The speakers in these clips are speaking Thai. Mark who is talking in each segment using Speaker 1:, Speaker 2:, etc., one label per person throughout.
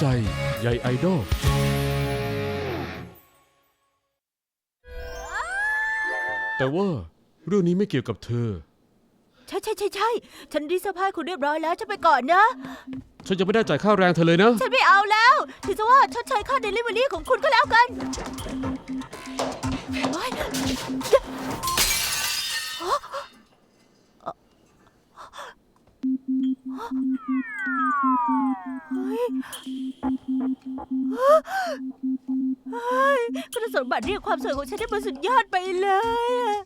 Speaker 1: ใจใยไอดอลแต่ว่าเรื่องนี้ไม่เกี่ยวกับเธอ
Speaker 2: ใช่ใช่ใช่ใช่ฉันรีดเสื้อผ้าให้คุณเรียบร้อยแล้วฉันไปก่อนนะ
Speaker 1: ฉันจะไม่ได้จ่ายค่าแรงเธอเลยนะ
Speaker 2: ฉันไม่เอาแล้ว ถือซะว่าชดใช้ค่าเดลิเวอรี่ของคุณก็แล้วกันโอ๊ย เฮ้ยเฮ้ยคุณสมบัติเรียกความสวยของฉันได้มาสุดยอดไปเลยอะ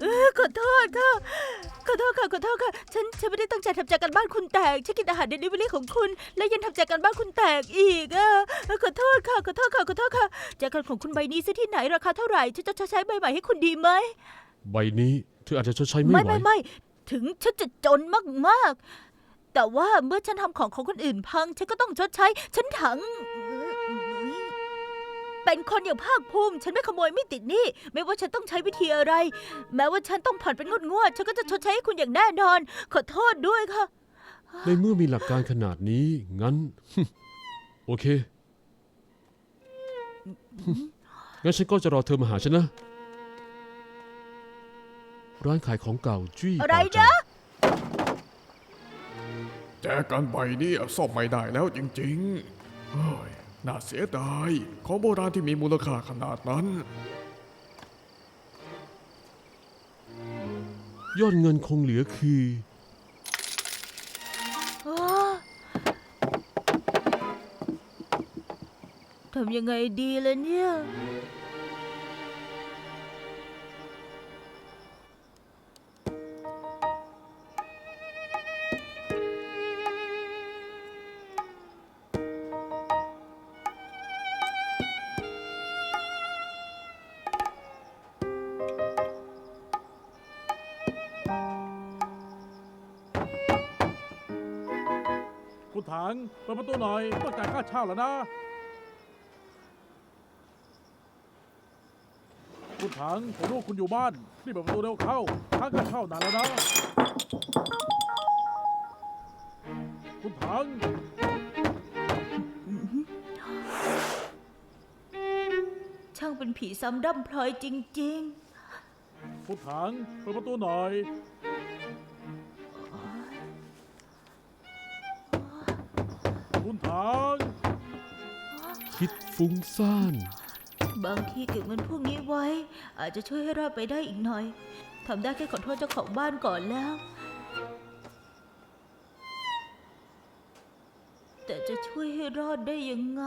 Speaker 2: เออขอโทษค่ะ ขอโทษค่ะ ขอโทษค่ะ ฉันฉันไม่ได้ตั้งใจทำใจกกันบ้านคุณแตก ฉันกินอาหารเดลิเวอรี่ของคุณ แล้วยังทำใจกกันบ้านคุณแตกอีกอะเออขอโทษค่ะ ขอโทษค่ะ ขอโทษค่ะแจกันของคุณใบนี้ซื้อที่ไหนราคาเท่าไหร่ ฉันจะใช้ใบใหม่ให้คุณดีไหม
Speaker 1: ใบนี้เธออาจจะชดใช้ไม่
Speaker 2: ไม่
Speaker 1: ไหว
Speaker 2: ไม่ไม่ถึงฉันจะจนมากๆ แต่ว่าเมื่อฉันทำของของคนอื่นพัง ฉันก็ต้องชดใช้ ฉันถัง เป็นคนอย่างภาคภูมิ ฉันไม่ขโมยไม่ติดหนี้ไม่ว่าฉันต้องใช้วิธีอะไร แม้ว่าฉันต้องผ่อนเป็นงวดงวดๆฉันก็จะชดใช้ให้คุณอย่างแน่นอน ขอโทษด้วยค่ะ
Speaker 1: ในเมื่อมีหลักการขนาดนี้ งั้น โอเค งั้นฉันก็จะรอเธอมาหาฉันนะ ร้านขายของเก่าจุ้ย
Speaker 2: อะไร
Speaker 1: เป่าจั
Speaker 2: นะ
Speaker 1: ง
Speaker 3: แจกันใบนี้ซ่อมไม่ได้แล้วจริงๆเฮ้ยน่าเสียดายของโบราณที่มีมูลค่าขนาดนั้น
Speaker 1: ยอดเงินคงเหลือคือ
Speaker 2: อ้าทำยังไงดีล่ะเนี่ย
Speaker 4: งเปิดประตูหน่อยต้องจ่ายค่าเช่าแล้วนะ คุณถังผมรู้ว่าคุณอยู่บ้านรีบเปิดประตูเร็วเข้าค้างค่าเช่านานแล้วนะ คุณถัง
Speaker 2: ช่างเป็นผีซ้ำด้ำพลอยจริง
Speaker 4: คุณถังเปิดประตูหน่อย คุนทาง
Speaker 1: คิดฟุ้งซ่าน
Speaker 2: บางทีเก็บเงินพวกนี้ไว้ อาจจะช่วยให้รอดไปได้อีกหน่อยทำได้แค่ขอโทษเจ้าของบ้านก่อนแล้ว แต่จะช่วยให้รอดได้ยังไง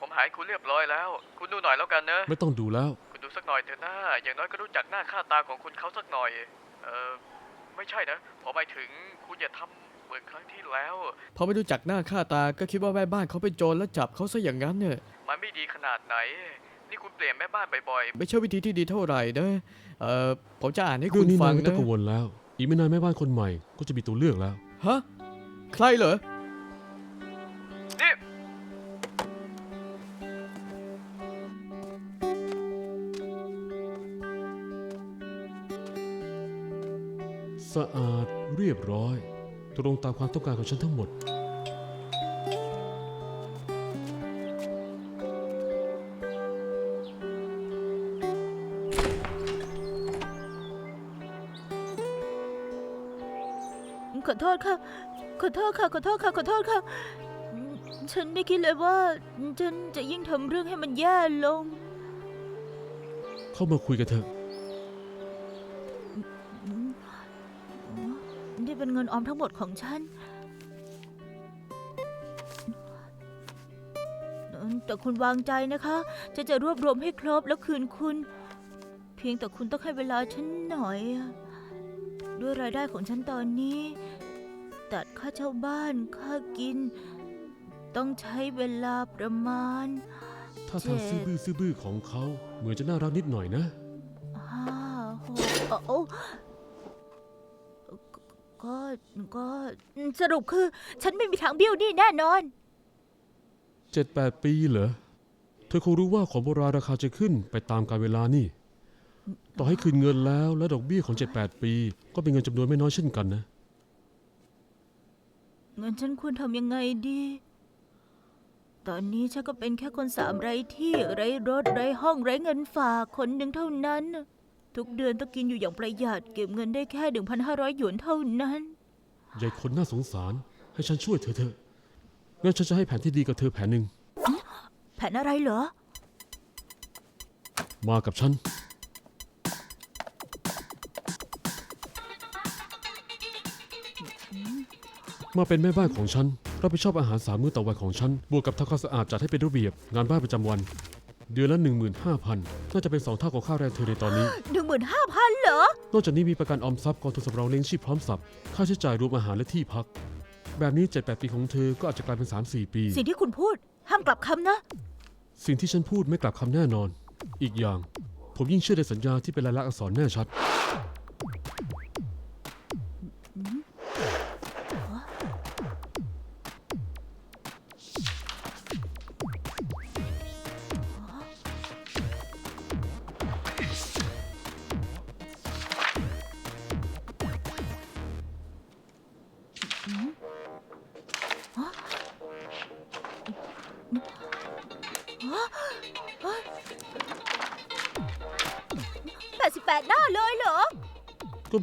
Speaker 5: ผมหายคุณเรียบร้อยแล้ว คุณดูหน่อยแล้วกันนะ
Speaker 1: ไม่ต้องดูแล้ว
Speaker 5: คุณดูสักหน่อยเถอะนะอย่างน้อยก็รู้จักหน้าค่าตาของคุณเขาสักหน่อย เออไม่ใช่นะ ผมหมายถึงคุณอย่าทำเหมือนครั้งที่แล้ว
Speaker 6: พอไม่รู้จักหน้าค่าตาก็คิดว่าแม่บ้านเขาเป็นโจรแล้วจับเขาซะอย่างนั้นเนี่ย
Speaker 5: มันไม่ดีขนาดไหน นี่คุณเปลี่ยนแม่บ้านบ่อย
Speaker 6: ไม่ใช่วิธีที่ดีเท่าไหร่นะเอ่อผมจะอ่านให้
Speaker 1: เรื่
Speaker 6: คุ
Speaker 1: อง
Speaker 6: ณ
Speaker 1: นี้
Speaker 6: ฟั
Speaker 1: นาง
Speaker 6: ง
Speaker 1: ไม่ต้อ
Speaker 6: นะ
Speaker 1: งกังวลแล้ว อีกไม่นานแม่บ้านคนใหม่ก็จะมีตัวเลือกแล้ว
Speaker 6: ฮะใครเหรอ
Speaker 5: ๆ นี่
Speaker 1: สะอาดเรียบร้อย ตรงตามความต้องการของฉันทั้งหมด
Speaker 2: ขอโทษค่ะ ขอโทษค่ะ ขอโทษค่ะ ขอโทษค่ะ ฉันไม่คิดเลยว่า ฉันจะยิ่งทำเรื่องให้มันแย่ลง
Speaker 1: เข้ามาคุยกันเถอะ
Speaker 2: งินออมทั้งหมดของฉัน แต่คุณวางใจนะคะ จะจะรวบรวมให้ครบแล้วคืนคุณ เพียงแต่คุณต้องให้เวลาฉันหน่อยอะด้วยรายได้ของฉันตอนนี้ ตัดค่าเช่าบ้านค่ากิน ต้องใช้เวลาประมาณ
Speaker 1: ถ้าทาง
Speaker 2: เจ็ด
Speaker 1: ซื่อบื้อซื่อบื้อของเขา เหมือนจะน่ารักนิดหน่อยนะ
Speaker 2: ห้าหกเอ่อโอ้ ก็ก็สรุปคือ ฉันไม่มีทางเบี้ยวหนี่แน่นอน
Speaker 1: เจ็ดแปดปีเหรอ เธอคงรู้ว่าของโบราณราคาจะขึ้นไปตามกาลเวลานี่ ต่อให้คืนเงินแล้วและดอกเบี้ยของ 7-8 ปี ก็เป็นเงินจำนวนไม่น้อยเช่นกันนะ
Speaker 2: เงินฉันควรทำยังไงดี ตอนนี้ฉันก็เป็นแค่คนสามไร้ที่ไร้รถไร้ห้องไร้เงินฝากคนหนึ่งเท่านั้น ทุกเดือนต้องกินอยู่อย่างประหยัด เก็บเงินได้แค่ 1,500 หยวนเท่านั้น
Speaker 1: ยายคนน่าสงสาร ให้ฉันช่วยเธอเถอะงั้นฉันจะให้แผนที่ดีกับเธอแผนหนึ่ง
Speaker 2: แผนอะไรเหรอ
Speaker 1: มากับฉัน มาเป็นแม่บ้านของฉัน รับผิดชอบอาหารสามมื้อต่อวันของฉัน บวกกับทำความสะอาดจัดให้เป็นระเบียบ งานบ้านประจำวัน เดือนละ 15,000 น่าจะเป็นสองเท่าของค่าแรงเธอในตอนนี้
Speaker 2: 15,000เหรอ
Speaker 1: นอกจากนี้มีประกันออมทรัพย์กองทุนสำรองเลี้ยงชีพพร้อมสับค่าใช้จ่ายรวมอาหารและที่พัก แบบนี้ 7-8 ปีของเธอก็อาจจะกลายเป็น 3-4 ปี
Speaker 2: สิ่งที่คุณพูด ห้ามกลับคำนะ
Speaker 1: สิ่งที่ฉันพูดไม่กลับคำแน่นอน อีกอย่าง ผมยิ่งเชื่อในสัญญาที่เป็นลายลักษณ์อักษรแน่ชัด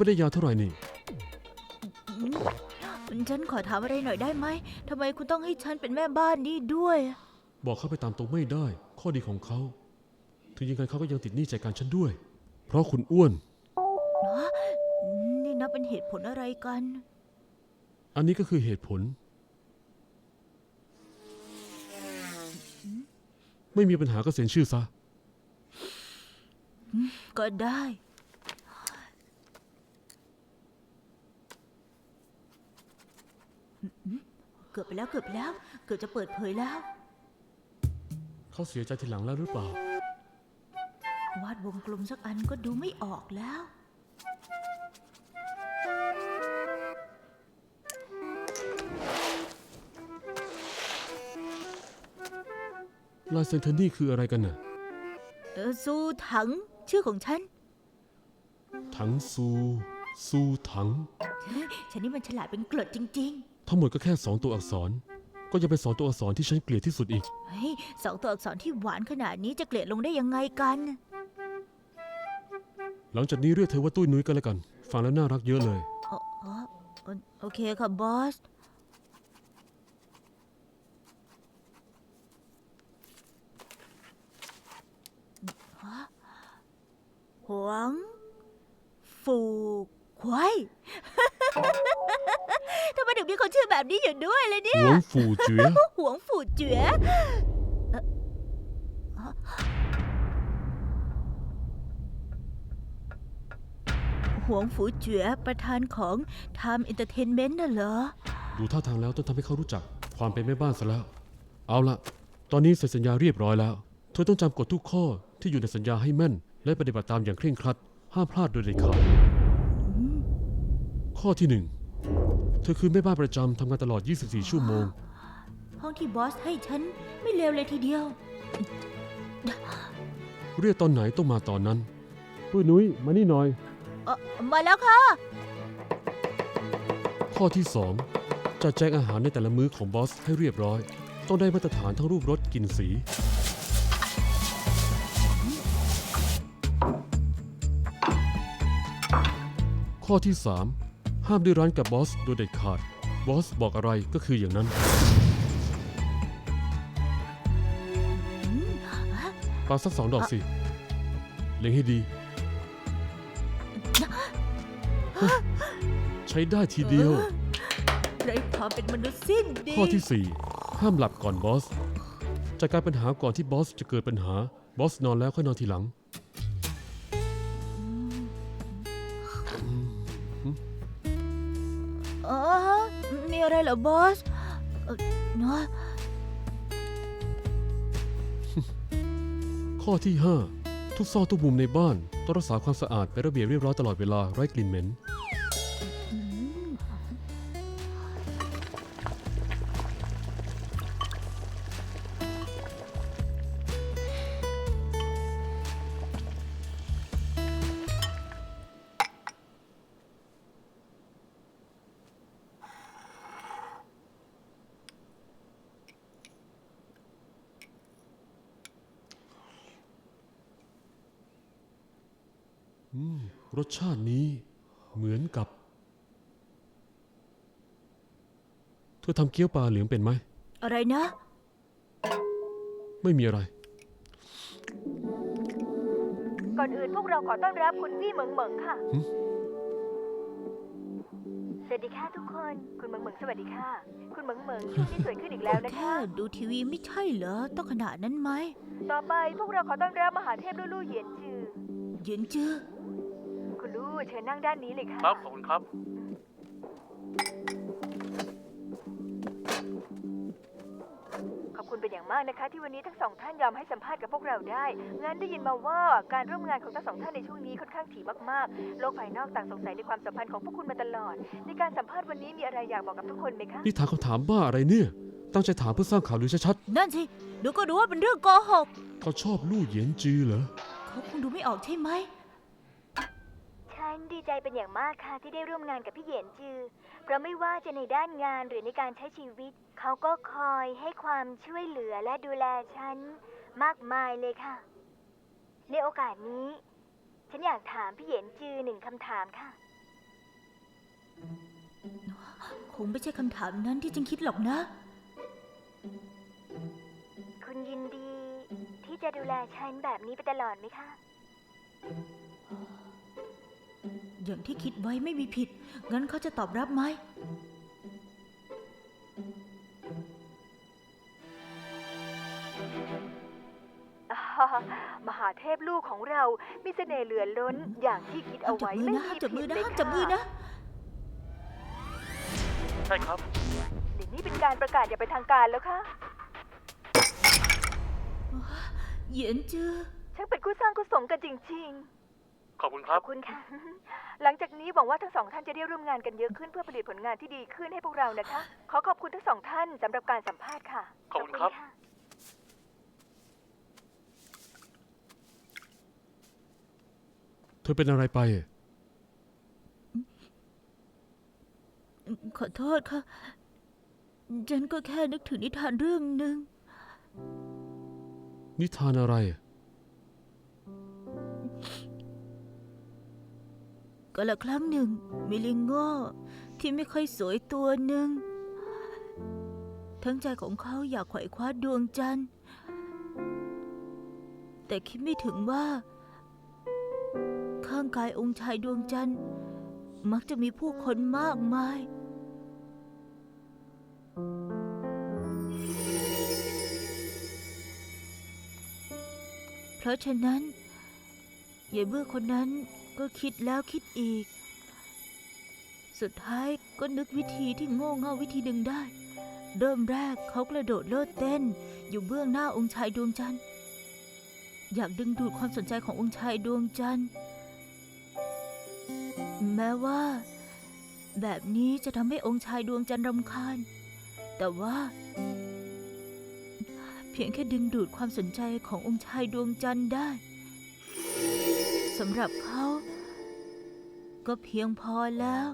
Speaker 1: ไม่ได้ยาวเท่าไหร่นี่
Speaker 2: ฉันขอถามอะไรหน่อยได้ไหม ทำไมคุณต้องให้ฉันเป็นแม่บ้านนี่ด้วย
Speaker 1: บอกเข้าไปตามตรงไม่ได้ ข้อดีของเขา ถึงยังไงเขาก็ยังติดหนี้ใจการฉันด้วย เพราะคุณอ้วน
Speaker 2: นี่นับเป็นเหตุผลอะไรกัน
Speaker 1: อันนี้ก็คือเหตุผล ไม่มีปัญหาก็เซ็นชื่อซะ
Speaker 2: ก็ได้ กือบไปแล้วเกือบไปแล้ว เกือบจะเปิดเผยแล้ว
Speaker 1: เขาเสียใจทีหลังแล้วหรือเปล่า
Speaker 2: วาดวงกลมสักอันก็ดูไม่ออกแล้ว
Speaker 1: ลายเซ็นเทอนี่คืออะไรกันน่ะ
Speaker 2: เออซูถัง ชื่อของฉัน
Speaker 1: ถังซู ซูถัง
Speaker 2: ฉันนี่มันฉลาดเป็นเกลดจริง
Speaker 1: ทั้งหมดก็แค่สองตัวอักษร ก็ยังเป็นสองตัวอักษรที่ฉันเกลียดที่สุดอีก
Speaker 2: ๆเฮ้ยสองตัวอักษรที่หวานขนาดนี้จะเกลียดลงได้ยังไงกัน
Speaker 1: หลังจากนี้เรียกเธอว่าตุ้ยนุ้ยก็แล้วกัน ฟังแล้วน่ารักเยอะเลย
Speaker 2: อ๋ออ๋อโอเคค่ะบอส หวง ฝูควายทำไมถึงมีค นชื่อแบบนี้อยู่ด้วยเลยเนี่
Speaker 1: ห
Speaker 2: ย
Speaker 1: วงฝูเจ๋ย
Speaker 2: หวงฝูเจ๋อเอ่อฮะหวงฝูเจ๋อประธานของ Time Entertainment น่ะเหรอ
Speaker 1: ดูท่าทางแล้วต้องทำให้เขารู้จักความเป็นแม่บ้านซะแล้ว เอาละตอนนี้เซ็นสัญญาเรียบร้อยแล้ว เธอต้องจำกฎทุกข้อที่อยู่ในสัญญาให้แม่น และปฏิบัติตามอย่างเคร่งครัด ห้ามพลาดโดยเด็ดขาดข้อที่หนึ่ง เธอคือแม่บ้านประจำทำงานตลอด 24 ชั่วโมง
Speaker 2: ห้องที่บอสให้ฉันไม่เลวเลยทีเดียว
Speaker 1: เรียกตอนไหนต้องมาตอนนั้นตุ้ยนุ้ยมานี่หน่อย
Speaker 2: เออมาแล้วค่ะ
Speaker 1: ข้อที่ 2 จัดแจงอาหารในแต่ละมื้อของบอสให้เรียบร้อย ต้องได้มาตรฐานทั้งรูปรสกลิ่นสี ข้อที่ 3 ห้ามดื้อรั้นกับบอสโดยเด็ดขาด บอสบอกอะไรก็คืออย่างนั้น ปาสักสองดอกสิ เล็งให้ดี ใช้ได้ทีเดียว
Speaker 2: ไรความเป็นมนุษย์สิ้นดี
Speaker 1: ข้อที่4ห้ามหลับก่อนบอส จัดการปัญหาก่อนที่บอสจะเกิดปัญหา บอสนอนแล้วค่อยนอนทีหลัง
Speaker 2: อะไรเหรอบอสเอ่อเนาะ
Speaker 1: ข้อที่ 5 ทุกซอกทุกมุมในบ้านต้องรักษาความสะอาดเป็นระเบียบเรียบร้อยตลอดเวลาไร้กลิ่นเหม็น รสชาตินี้เหมือนกับ เธอทำเกี๊ยวปลาเหลืองเป็นไหม
Speaker 2: อะไรนะ
Speaker 1: ไม่มีอะไร
Speaker 7: ก่อนอื่นพวกเราขอต้อนรับคุณวี่เหมิงเหมิงค่ะ
Speaker 1: หึ
Speaker 7: สวัสดีค่ะทุกคน คุณเหมิงเหมิงสวัสดีค่ะ คุณเหมิงเหมิงช่วงนี้สวยขึ้นอีกแล้วนะ
Speaker 2: แค่
Speaker 7: คะ
Speaker 2: ดูทีวีไม่ใช่เหรอ ต้องขนาดนั้นไหม
Speaker 7: ต่อไปพวกเราขอต้อนรับมหาเทพลู่ลู่เหยียนจือ
Speaker 2: ยืนจื้อ
Speaker 7: คุณลู่เชิญนั่งด้านนี้เลยค่ะ
Speaker 5: ครับขอบคุณครับ
Speaker 7: ขอบคุณเป็นอย่างมากนะคะ ที่วันนี้ทั้งสองท่านยอมให้สัมภาษณ์กับพวกเราได้ งั้นได้ยินมาว่าการร่วมงานของทั้งสองท่านในช่วงนี้ค่อนข้างถี่มากๆ โลกภายนอกต่างสงสัยในความสัมพันธ์ของพวกคุณมาตลอด ในการสัมภาษณ์วันนี้มีอะไรอยากบอกกับทุกคนไหมคะ
Speaker 1: นี่ถามคำถามบ้าอะไรเนี่ย ตั้งใจถามเพื่อสร้างข่าวหรือชัด
Speaker 2: นั่นสิดูก็รู้ว่าเป็นเรื่องโกหก
Speaker 1: ๆเขาชอบลู่เหยียนจือเหรอ
Speaker 2: เขาคงดูไม่ออกใช่ไหม
Speaker 7: ฉันดีใจเป็นอย่างมากค่ะที่ได้ร่วมงานกับพี่เหยียนจือ เพราะไม่ว่าจะในด้านงานหรือในการใช้ชีวิต เขาก็คอยให้ความช่วยเหลือและดูแลฉันมากมายเลยค่ะ ในโอกาสนี้ ฉันอยากถามพี่เหยียนจือหนึ่งคำถามค่ะ
Speaker 2: คงไม่ใช่คำถามนั้นที่ฉันคิดหรอกนะ
Speaker 7: จะดูแลฉันแบบนี้ไปตลอดไหมคะ
Speaker 2: อย่างที่คิดไว้ไม่มีผิด งั้นเขาจะตอบรับไหม
Speaker 7: มหาเทพลูกของเรา มีเสน่ห์เหลือล้นอย่างที่คิดเอา
Speaker 2: ห้ามจับ
Speaker 7: ไว้
Speaker 2: มือ
Speaker 7: ไม่
Speaker 2: นะ
Speaker 7: มี
Speaker 2: ห้ามจับมื
Speaker 7: ผิ
Speaker 2: อ
Speaker 7: ด
Speaker 2: นะ
Speaker 7: เลย
Speaker 2: ห้ามจับมือ
Speaker 7: ค่ะ
Speaker 2: นะ
Speaker 5: ใช่ครับ
Speaker 7: เดี๋ยวนี้เป็นการประกาศอย่างเป็นทางการแล้วค่ะ
Speaker 2: เหยียนจื้อ
Speaker 7: ช่างเป็นคู่สร้างคู่สมกันจริง
Speaker 5: ขอบคุณ
Speaker 7: ๆ
Speaker 5: ครับ
Speaker 7: ขอบคุณค่ะ หลังจากนี้หวังว่าทั้งสองท่านจะได้ร่วมงานกันเยอะขึ้นเพื่อผลิตผลงานที่ดีขึ้นให้พวกเรานะคะ ขอขอบคุณทั้งสองท่านสำหรับการสัมภาษณ์ค่ะ
Speaker 5: ขอบคุณครับะ
Speaker 1: เธอเป็นอะไรไป
Speaker 2: ขอโทษค่ะ ฉันก็แค่นึกถึงนิทานเรื่องหนึ่ง
Speaker 1: นิทานอะไร
Speaker 2: ก็ละครั้งหนึ่ง มีลิงโง่ที่ไม่ค่อยสวยตัวหนึ่ง ทั้งใจของเขาอยากไขว่คว้าดวงจันทร์ แต่คิดไม่ถึงว่า ข้างกายองค์ชายดวงจันทร์ มักจะมีผู้คนมากมาย ราะฉะนั้นยายเบื่อคนนั้นก็คิดแล้วคิดอีก สุดท้ายก็นึกวิธีที่โง่เง่าวิธีหนึ่งได้ เริ่มแรกเขากระโดดโลดเต้น อยู่เบื้องหน้าองค์ชายดวงจันทร์ อยากดึงดูดความสนใจขององค์ชายดวงจันทร์ แม้ว่า แบบนี้จะทำให้องค์ชายดวงจันทร์รำคาญ แต่ว่า พียงแค่ดึงดูดความสนใจขององค์ชายดวงจันทร์ได้สำหรับเขา ก็เพียงพอแล้ว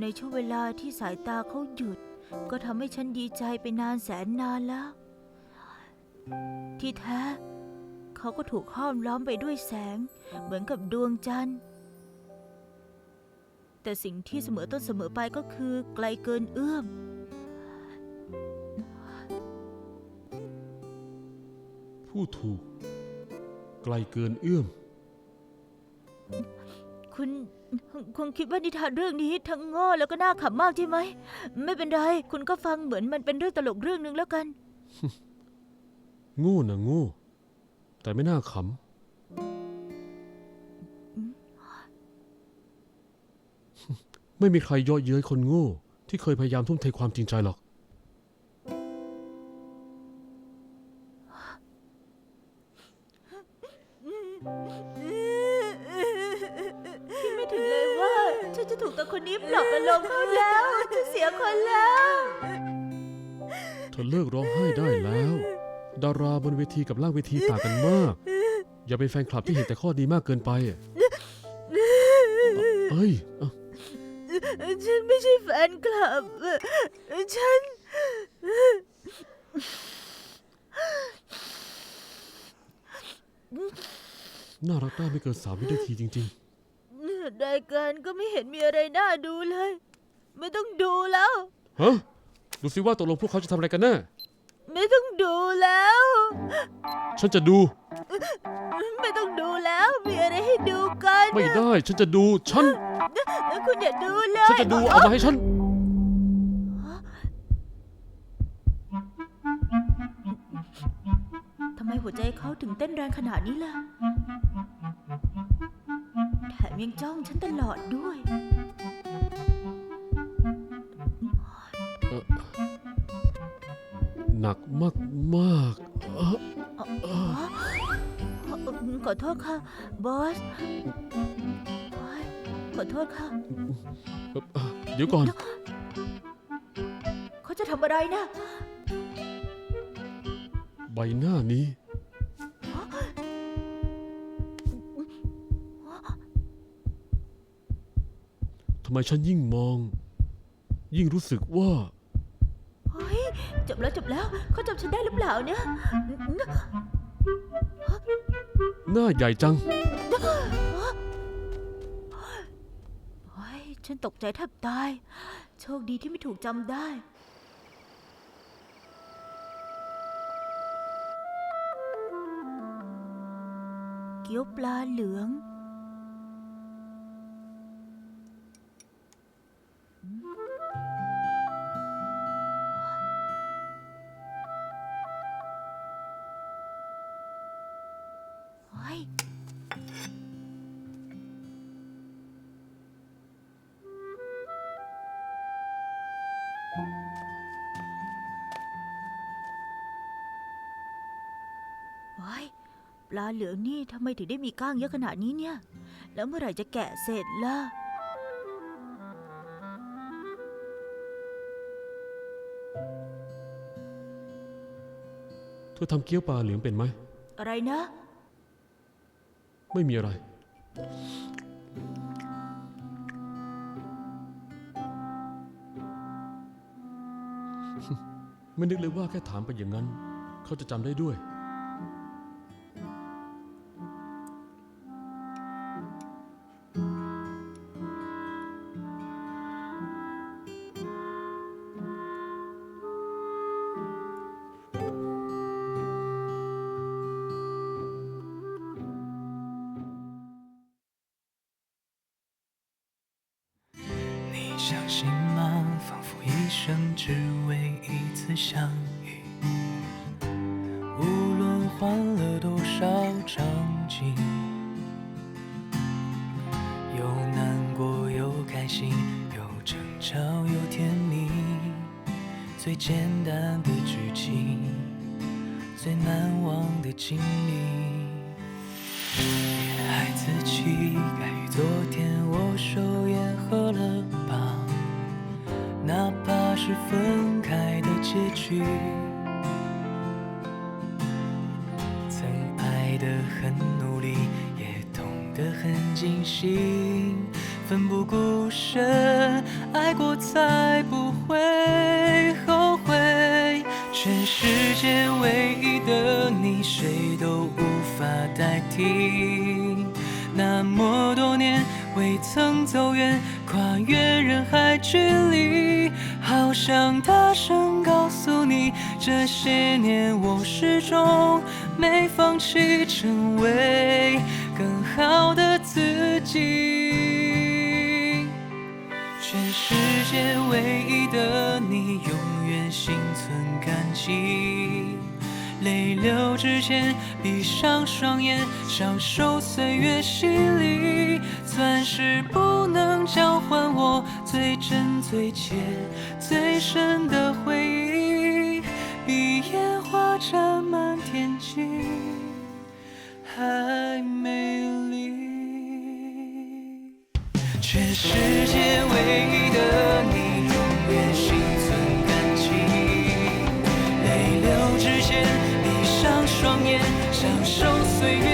Speaker 2: ในช่วงเวลาที่สายตาเขาหยุด ก็ทำให้ฉันดีใจไปนานแสนนานแล้ว ที่แท้ เขาก็ถูกห้อมล้อมไปด้วยแสง เหมือนกับดวงจันทร์ แต่สิ่งที่เสมอต้นเสมอไปก็คือไกลเกินเอื้อม
Speaker 1: ผู้ถูก ไกลเกินเอื้อม
Speaker 2: คุณคงคิดว่านิทานเรื่องนี้ทั้งโง่แล้วก็น่าขำมากใช่ไหม ไม่เป็นไร คุณก็ฟังเหมือนมันเป็นเรื่องตลกเรื่องหนึ่งแล้วกัน
Speaker 1: โง่นะโง่ แต่ไม่น่าขำ ไม่มีใครเย่อเย้ยคนโง่ ที่เคยพยายามทุ่มเทความจริงใจหรอก
Speaker 2: คิดไม่ถึงเลยว่าฉันจะถูกตาคนนี้ปลอบประโลมเขาแล้วจะเสียคนแล้ว
Speaker 1: เธอเลิกร้องไห้ได้แล้ว ดาราบนเวทีกับล่างเวทีต่างกันมาก อย่าเป็นแฟนคลับที่เห็นแต่ข้อดีมากเกินไปอะเอ้ยเอ้า
Speaker 2: ฉันไม่ใช่แฟนคลับ ฉัน
Speaker 1: น่ารักได้ไม่เกินสามวินาทีจริง
Speaker 2: รายการก็ไม่เห็นมีอะไรน่าดูเลย ไม่ต้องดูแล้ว
Speaker 1: ๆ ฮะ ดูสิว่าตกลงพวกเขาจะทำอะไรกันแน่
Speaker 2: ไม่ต้องดูแล้ว
Speaker 1: ฉันจะดู
Speaker 2: ไม่ต้องดูแล้ว มีอะไรให้ดูกัน
Speaker 1: ไม่ได้ ฉันจะดูฉัน
Speaker 2: คุณอย่าดูเลย
Speaker 1: ฉันจะดูเอามาให้ฉัน
Speaker 2: ทำไมหัวใจเขาถึงเต้นแรงขนาดนี้ล่ะแถมยังจ้องฉันตลอดด้วย
Speaker 1: หนักมากมากๆ อ
Speaker 2: โทษค่ะ บอสโอ๊ยขอโทษค่ะ
Speaker 1: เอ่อเดี๋ยวก่อน
Speaker 2: เขาจะทำอะไรนะ
Speaker 1: ใบหน้านี้ ทำไมฉันยิ่งมอง ยิ่งรู้สึกว่า
Speaker 2: เฮ้ยจบแล้วจบแล้ว เขาจำฉันได้หรือเปล่าเนี่ย
Speaker 1: หน้าใหญ่จัง
Speaker 2: เฮ้ยฉันตกใจแทบตาย โชคดีที่ไม่ถูกจำได้ เกี๊ยวปลาเหลือง ว้ายปลาเหลืองนี่ทำไมถึงได้มีก้างเยอะขนาดนี้เนี่ย แล้วเมื่อไหร่จะแกะเสร็จล่ะ
Speaker 1: เธอทำเกี๊ยวปลาเหลืองเป็นไหม
Speaker 2: อะไรนะ
Speaker 1: ไม่มีอะไร ไม่นึกเลยว่าแค่ถามไปอย่างนั้น เขาจะจำได้ด้วย
Speaker 8: 相遇，无论换了多少场景，有难过，有开心，有争吵，有甜蜜，最简单的剧情，最难忘的经历。爱自己，曾爱得很努力，也痛得很尽兴，奋不顾身，爱过才不会后悔。全世界唯一的你，谁都无法代替。那么多年未曾走远，跨越人海距离，好想大声告诉你，这些年我始终没放弃，成为更好的自己。全世界唯一的你，永远心存感激。泪流之前，闭上双眼，享受岁月洗礼。钻石不能交换我最真、最切、最深的回忆，花占满天际，还美丽。全世界唯一的你，永远心存感激。泪流之间，闭上双眼，享受岁月。